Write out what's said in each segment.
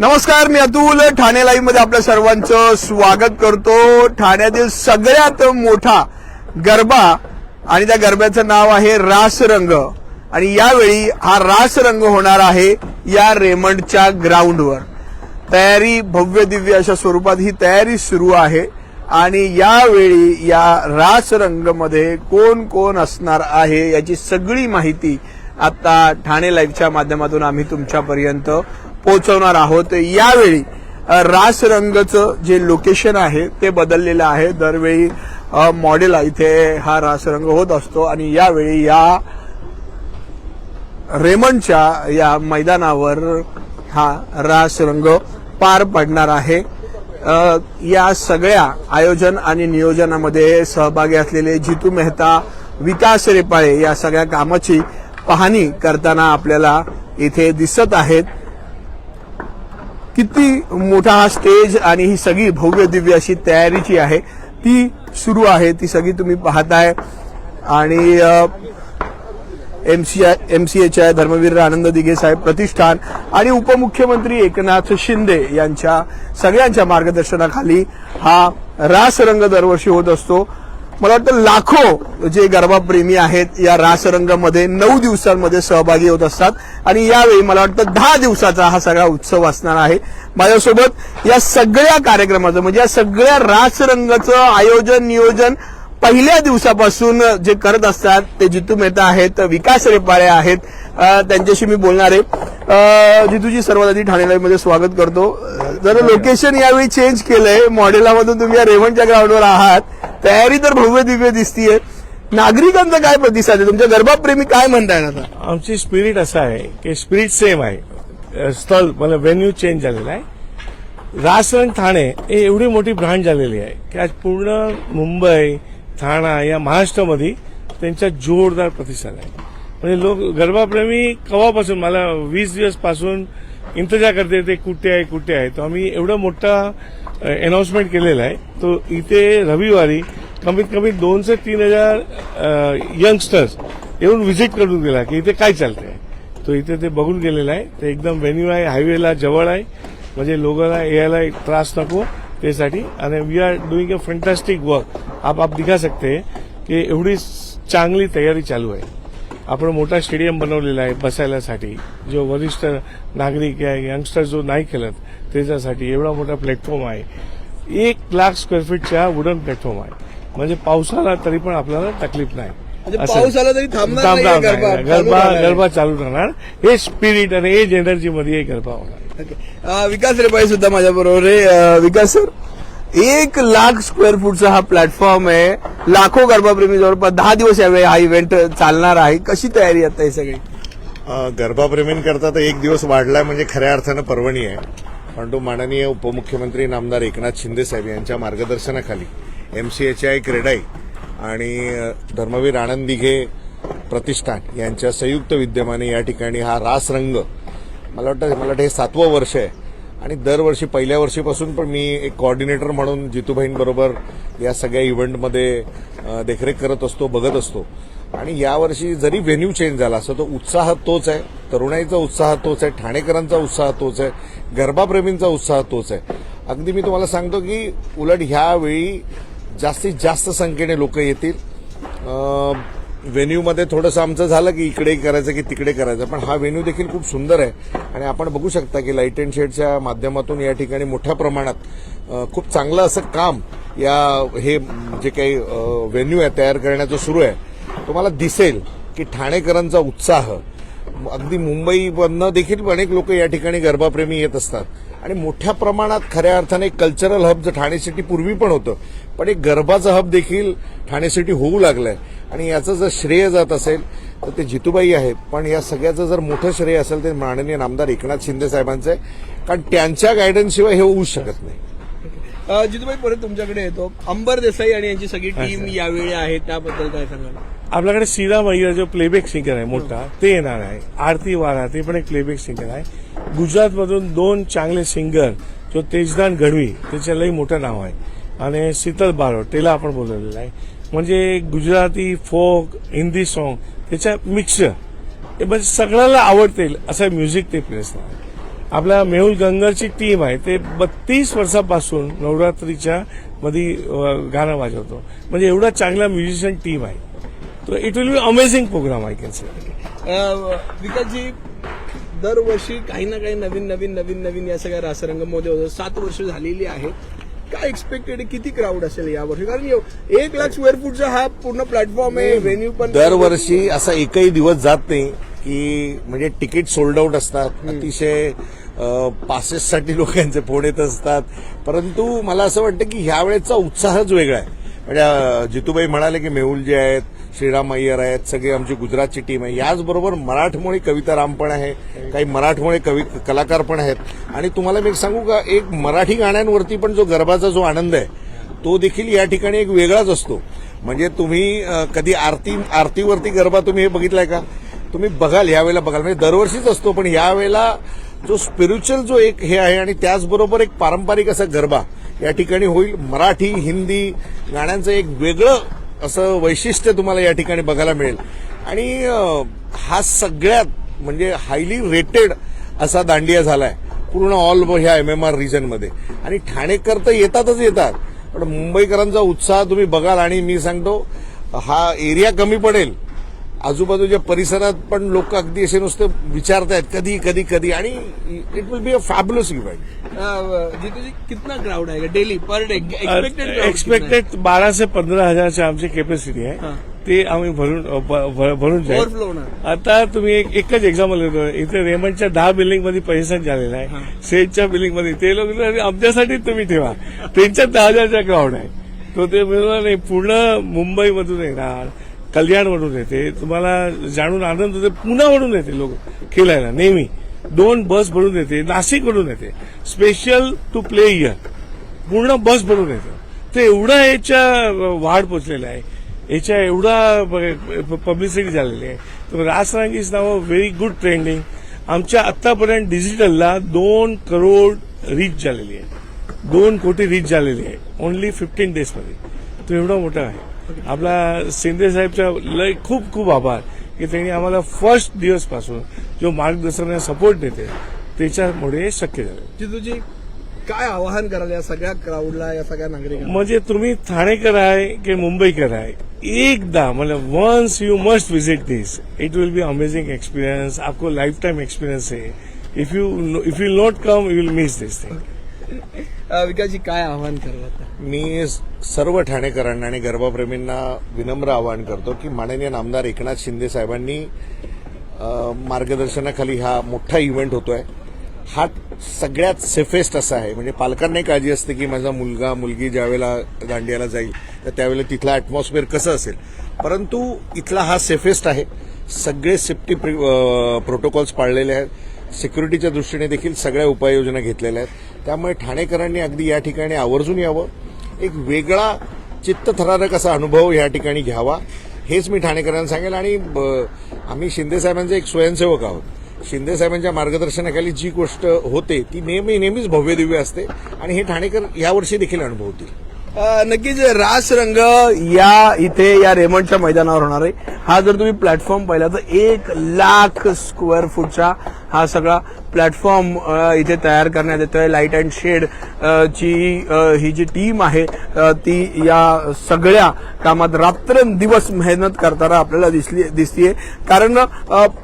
नमस्कार मी अतुल. ठाणे लाईव्हमध्ये आपल्या सर्वांचं स्वागत करतो. ठाण्यातील सगळ्यात मोठा गरबा आणि त्या गरब्याचं नाव आहे रासरंग. आणि यावेळी हा रासरंग होणार आहे या रेमंडच्या ग्राउंडवर. तयारी भव्य दिव्य अशा स्वरूपात ही तयारी सुरू आहे. आणि यावेळी या रासरंगमध्ये कोण कोण असणार आहे याची सगळी माहिती आता ठाणे लाईव्हच्या माध्यमातून आम्ही तुमच्यापर्यंत पोहोचवणार आहोत. यावेळी रास रासरंगचं जे लोकेशन आहे ते बदललेलं आहे. दरवेळी मॉडेल इथे हा रासरंग होत असतो. आणि यावेळी या रेमंडच्या या मैदानावर हा रास रंग पार पडणार आहे. या सगळ्या आयोजन आणि नियोजनामध्ये सहभागी असलेले जितू मेहता विकास रेपाळे या सगळ्या कामाची पाहणी करताना आपल्याला इथे दिसत आहेत. किती मोठा हा स्टेज आणि ही सगळी भव्य दिव्य अशी तयारीची आहे. ती सुरू आहे ती सगळी तुम्ही पाहताय. आणि अ, एमसीएच्या धर्मवीर आनंद दिघे साहेब प्रतिष्ठान आणि उपमुख्यमंत्री एकनाथ शिंदे यांच्या सगळ्यांच्या मार्गदर्शनाखाली हा रासरंग दरवर्षी होत असतो. मला वाटतं लाखो जे गरबाप्रेमी आहेत या रासरंगामध्ये नऊ दिवसांमध्ये सहभागी होत असतात. आणि यावेळी मला वाटतं दहा दिवसाचा हा सगळा उत्सव असणार आहे. माझ्यासोबत या सगळ्या कार्यक्रमाचं म्हणजे या सगळ्या रासरंगाचं आयोजन नियोजन पहिल्या दिवसापासून जे करत असतात ते जितू मेहता आहेत विकास रेपाळे आहेत त्यांच्याशी मी बोलणार आहे. जितूजी सर्वात आधी ठाणे मध्ये स्वागत करतो. जर लोकेशन यावेळी चेंज केलंय मॉडेलामधून तुम्ही या रेवणच्या ग्राउंडवर आहात तयारी तर भव्य दिव्य दिसतीये. नागरिकांचा काय प्रतिसाद आहे? तुमच्या गर्भाप्रेमी काय म्हणताय आता? आमची स्पिरिट असं आहे की स्पिरिट सेम आहे. स्थल मला व्हेन्यू चेंज झालेला आहे. रासरण ठाणे हे एवढी मोठी ब्रांड झालेली आहे की आज पूर्ण मुंबई ठाणा या महाराष्ट्रामध्ये त्यांचा जोरदार प्रतिसाद आहे. म्हणजे लोक गर्भाप्रेमी कवापासून मला वीस दिवसपासून इंतजार करते ते कुठे आहे कुठे आहे. तो आम्ही एवढा मोठा अनाउन्समेंट केलेला आहे. तो इथे रविवारी कमीत कमी दोन ते तीन हजार यंगस्टर्स येऊन व्हिजिट करून गेला की इथे काय चालतंय. तो इथे ते बघून गेलेला आहे. ते एकदम व्हेन्यू आहे हायवेला जवळ आहे. म्हणजे लोकांना यायला त्रास नको त्यासाठी. आणि we are doing a fantastic work आप आप दिखा सकते की एवढी चांगली तयारी चालू आहे. आपण मोठा स्टेडियम बनवलेला आहे बसायलासाठी. जो वरिष्ठ नागरिक आहे यंगस्टर जो नाही खेळत त्याच्यासाठी एवढा मोठा प्लॅटफॉर्म आहे. एक लाख स्क्वेअर फीटच्या वुडन प्लॅटफॉर्म आहे. म्हणजे पावसाला तरी पण आपल्याला तकलीफ नाही. म्हणजे असं. पाऊस आला तरी थांबणार नाहीये थांबणार गरबा. गरबा चालू राहणार. हे स्पिरिट आणि एज एनर्जी मध्ये गरबा होणार. विकास रेपाळे सुद्धा माझ्या बरोबर आहे विकास सर एक लाख स्क्वेअर फूटचा हा प्लॅटफॉर्म आहे. लाखो गरबाप्रेमी जवळपास दहा दिवस यावेळी हा इव्हेंट चालणार आहे. कशी तयारी आता ही सगळी? गर्भाप्रेमींकरता गरबाप्रेमींकरता तर एक दिवस वाढलाय म्हणजे खऱ्या अर्थानं पर्वणी आहे. परंतु माननीय उपमुख्यमंत्री नामदार एकनाथ शिंदे साहेब यांच्या मार्गदर्शनाखाली एमसीएचआय क्रेडाई आणि धर्मवीर आनंद दिघे प्रतिष्ठान यांच्या संयुक्त विद्यमाने या ठिकाणी हा रासरंग मला वाटतं मला वाटतं हे सातवं वर्ष आहे. आणि दरवर्षी पहिल्या वर्षीपासून पण मी एक कॉर्डिनेटर म्हणून जितूभाईंबरोबर या सगळ्या इव्हेंटमध्ये देखरेख करत असतो बघत असतो. आणि यावर्षी जरी व्हेन्यू चेंज झाला असं तो उत्साह तोच आहे. तरुणाईचा उत्साह तोच आहे ठाणेकरांचा उत्साह तोच आहे गरबाप्रेमींचा उत्साह तोच आहे. अगदी मी तुम्हाला सांगतो की उलट ह्यावेळी जास्तीत जास्त संख्येने लोक येतील. व्हेन्यूमध्ये थोडंसं आमचं झालं की इकडे करायचं की तिकडे करायचं. पण हा व्हेन्यू देखील खूप सुंदर आहे. आणि आपण बघू शकता की लाइट अँड शेडच्या माध्यमातून या ठिकाणी मोठ्या प्रमाणात खूप चांगलं असं काम या हे जे काही व्हेन्यू आहे तयार करण्याचं सुरू आहे. तुम्हाला दिसेल की ठाणेकरांचा उत्साह अगदी मुंबईमधनं देखील अनेक लोक या ठिकाणी गरबाप्रेमी येत असतात. आणि मोठ्या प्रमाणात खऱ्या अर्थाने कल्चरल हब जे ठाणे सिटी पूर्वी पण होतं पण एक गरबाचं हब देखील ठाणे सिटी होऊ लागलंय. आणि याचं जर श्रेय जात असेल तर ते जितूबाई आहेत. पण या सगळ्याचं जर मोठं श्रेय असेल ते माननीय नामदार एकनाथ शिंदे साहेबांचं आहे. कारण त्यांच्या गायडन्सशिवाय हे होऊच शकत नाही. अ, जितूभाई परत तुमच्याकडे येतो. अंबर देसाई आणि यांची सगळी टीम यावेळी आहे त्याबद्दल काय सांगाल? आपल्याकडे सीरा मैया जो प्लेबॅक सिंगर आहे मोठा ते येणार आहे. आरती वारा ते पण एक प्लेबॅक सिंगर आहे. गुजरातमधून दोन चांगले सिंगर जो तेजदान गढवी त्याचं लई मोठं नाव आहे. आणि शीतल बारोट त्याला आपण बोलवलेलं आहे. म्हणजे गुजराती फोक हिंदी सॉन्ग त्याच्या मिक्सर हे म्हणजे सगळ्याला आवडतील असं म्युझिक ते प्लेस आहे. आपल्या मेहुल गंगरची टीम आहे ते बत्तीस वर्षापासून नवरात्रीच्या मध्ये गाणं वाजवतो. म्हणजे एवढा चांगला म्युझिशियन टीम आहे. तो it will be amazing program I can say विकासजी दरवर्षी काही ना काही नवीन नवीन नवीन नवीन या सगळ्या रासरंगमध्ये होतं सात वर्ष झालेली आहेत काय एक्सपेक्टेड किती क्राऊड असेल यावर्षी? कारण एक लाख स्क्वेअर फूटचा हा पूर्ण प्लॅटफॉर्म आहे व्हेन्यू पण दरवर्षी असा एकही दिवस जात नाही की म्हणजे तिकीट सोल्ड आउट असतात. अतिशय पासेससाठी लोकांचे फोन येत असतात. परंतु मला असं वाटतं की ह्या वेळेचा उत्साहच वेगळा आहे. म्हणजे जितूबाई म्हणाले की मेहुल जे आहेत श्रीराम अय्यर आहेत सगळी आमची गुजरातची टीम आहे. याचबरोबर मराठमोळी कविता राम पण आहे काही मराठमोळे कवी कलाकार पण आहेत. आणि तुम्हाला मी एक सांगू का एक मराठी गाण्यांवरती पण जो गरबाचा जो आनंद आहे तो देखील या ठिकाणी एक वेगळाच असतो. म्हणजे तुम्ही कधी आरती आरतीवरती गरबा तुम्ही हे बघितलाय का? तुम्ही बघाल यावेळेला बघाल. म्हणजे दरवर्षीच असतो पण यावेळेला जो स्पिरिच्युअल जो एक हे आहे आणि त्याचबरोबर एक पारंपरिक असा गरबा या ठिकाणी होईल. मराठी हिंदी गाण्यांचं एक वेगळं असं वैशिष्ट्य तुम्हाला या ठिकाणी बघायला मिळेल. आणि हा सगळ्यात म्हणजे हायली रेटेड असा दांडिया झालाय. पूर्ण ऑल ह्या एम एम आर रिजनमध्ये आणि ठाणेकर तर येतातच येतात. पण मुंबईकरांचा उत्साह तुम्ही बघाल आणि मी सांगतो हा एरिया कमी पडेल. आजूबाजूच्या परिसरात पण लोक अगदी असे नुसते विचारतायत कधी कधी कधी. आणि it will be a fabulous event जितूजी कितना क्राऊड आहे? Daily per day expected expected बारा से पंधरा हजारची आमची कॅपॅसिटी आहे. हां. ते आम्ही भरून भरून जाईल. ओव्हरफ्लो होणार. आता तुम्ही एक एकच एक्झाम्पल देतो. इथे रेमंडच्या दहा बिल्डिंगमध्ये पैसा झालेला आहे. सेजच्या बिल्डिंगमध्ये. ते लोक आमच्यासाठी तुम्ही ठेवा. त्यांच्या दहा हजारचा क्राऊड आहे. तो ते मिळणार नाही पूर्ण मुंबईमधून येणार. कल्याणवरून येते. तुम्हाला जाणून आनंद होते. पुण्यावरून येते लोक खेळायला नेहमी. दोन बस भरून येते. नाशिकवरून येते. स्पेशल टू प्ले इयर पूर्ण बस भरून येते. ते एवढा याच्या वाढ पोचलेला आहे. याच्या एवढा पब्लिसिटी झालेली आहे. तर रासरांग इज नाव व्हेरी गुड ट्रेंडिंग आमच्या आतापर्यंत डिजिटलला दोन करोड रीच झालेली आहे. दोन कोटी रीच झालेली आहे. ओनली फिफ्टीन डेजमध्ये तो एवढा मोठा आहे. आपला शिंदे साहेबचा लय खूप खूप आभार की त्यांनी आम्हाला फर्स्ट दिवसपासून जो मार्गदर्शन सपोर्ट देते त्याच्यामुळे शक्य झालं. जितूजी काय आवाहन कराल या सगळ्या क्राऊडला या सगळ्या नागरिकांना? म्हणजे तुम्ही ठाणेकर आहे की मुंबईकर आहे एकदा मतलब once you must visit this it will be amazing experience आपको लाइफ टाइम एक्सपीरियंस है if you if you not come you will miss this thing विकासजी काय आव्हान कराल आता? मी सर्व ठाणेकरांना आणि गरबाप्रेमींना विनम्र आवाहन करतो की माननीय नामदार एकनाथ शिंदे साहेबांनी मार्गदर्शनाखाली हा मोठा इव्हेंट होतोय. हा सगळ्यात सेफेस्ट असा आहे. म्हणजे पालकांनाही काळजी असते की माझा मुलगा मुलगी ज्यावेळेला दांडियाला जाईल तर त्यावेळेला तिथला ॲटमॉस्फिअर कसं असेल. परंतु इथला हा सेफेस्ट आहे. सगळे सेफ्टी प्रोटोकॉल्स पाळलेले आहेत. सिक्युरिटीच्या दृष्टीने देखील सगळ्या उपाययोजना घेतलेल्या आहेत. त्यामुळे ठाणेकरांनी अगदी या ठिकाणी आवर्जून यावं. एक वेगळा चित्तथरारक असा अनुभव या ठिकाणी घ्यावा. हेच मी ठाणेकरांना सांगेल आणि ब- आम्ही शिंदेसाहेबांचे एक स्वयंसेवक आहोत. शिंदेसाहेबांच्या मार्गदर्शनाखाली जी गोष्ट होते ती नेहमी नेहमीच भव्यदिव्य असते आणि हे ठाणेकर यावर्षी देखील अनुभवतील. अ, नक्कीच रास रंग या इथे या रेमंडच्या मैदानावर होणार आहे. हा जर तुम्ही प्लॅटफॉर्म पाहिला तर एक लाख स्क्वेअर फूटचा हा सगळा प्लॅटफॉर्म इथे तयार करण्यात येतोय. लाइट अँड शेड ची ही जी टीम आहे ती या सगळ्या कामात रात्रंदिवस मेहनत करताना आपल्याला दिसली दिसतीये. कारण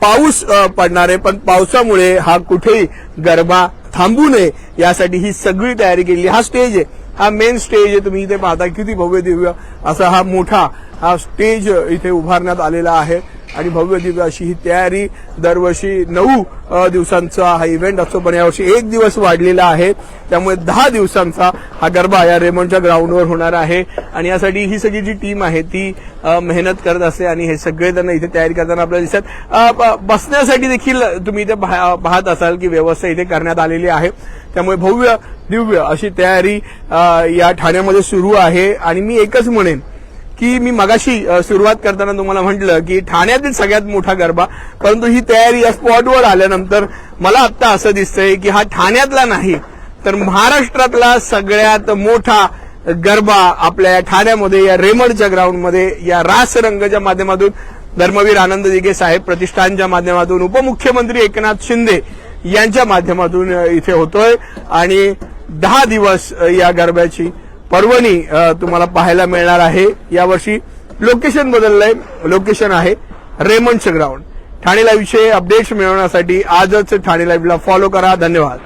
पाऊस पडणार आहे पण पावसामुळे हा कुठेही गरबा थांबू नये यासाठी ही सगळी तयारी केली हा स्टेज आहे. हा मेन स्टेज आहे तुम्ही इथे पाहता किती भव्य दिव्य असा हा मोठा हा स्टेज इथे उभारण्यात आलेला आहे. आणि भव्य दिव्य अशी ही तयारी दरवर्षी नऊ दिवसांचा हा इव्हेंट असतो. पण यावर्षी एक दिवस वाढलेला आहे. त्यामुळे दहा दिवसांचा हा गरबा या रेमंडच्या ग्राउंडवर होणार आहे. आणि यासाठी ही सगळी जी टीम आहे ती मेहनत करत असते आणि हे सगळेजण इथे तयारी करताना आपल्याला दिसतात. ब- बसण्यासाठी देखील तुम्ही इथे पाहत असाल की व्यवस्था इथे करण्यात आलेली आहे. त्यामुळे भव्य दिव्य अशी तयारी या ठाण्यामध्ये सुरू आहे. आणि मी एकच म्हणेन की मी मगाशी सुरुवात करताना तुम्हाला म्हटलं की ठाण्यातील सगळ्यात मोठा गरबा परंतु ही तयारी या स्पॉटवर आल्यानंतर मला आत्ता असं दिसतंय की हा ठाण्यातला नाही तर महाराष्ट्रातला सगळ्यात मोठा गरबा आपल्या या ठाण्यामध्ये या रेमडच्या ग्राउंडमध्ये या रासरंगच्या माध्यमातून धर्मवीर आनंद दिघे साहेब प्रतिष्ठानच्या माध्यमातून उपमुख्यमंत्री एकनाथ शिंदे यांच्या माध्यमातून इथे होतोय. आणि दहा दिवस या गरब्याची पर्वणी तुम्हाला पाहायला मिळणार आहे. यावर्षी लोकेशन बदललंय. लोकेशन आहे रेमंडचं ग्राउंड ठाणे लाईव्हचे अपडेट्स मिळवण्यासाठी आजच ठाणे लाईव्हला फॉलो करा. धन्यवाद.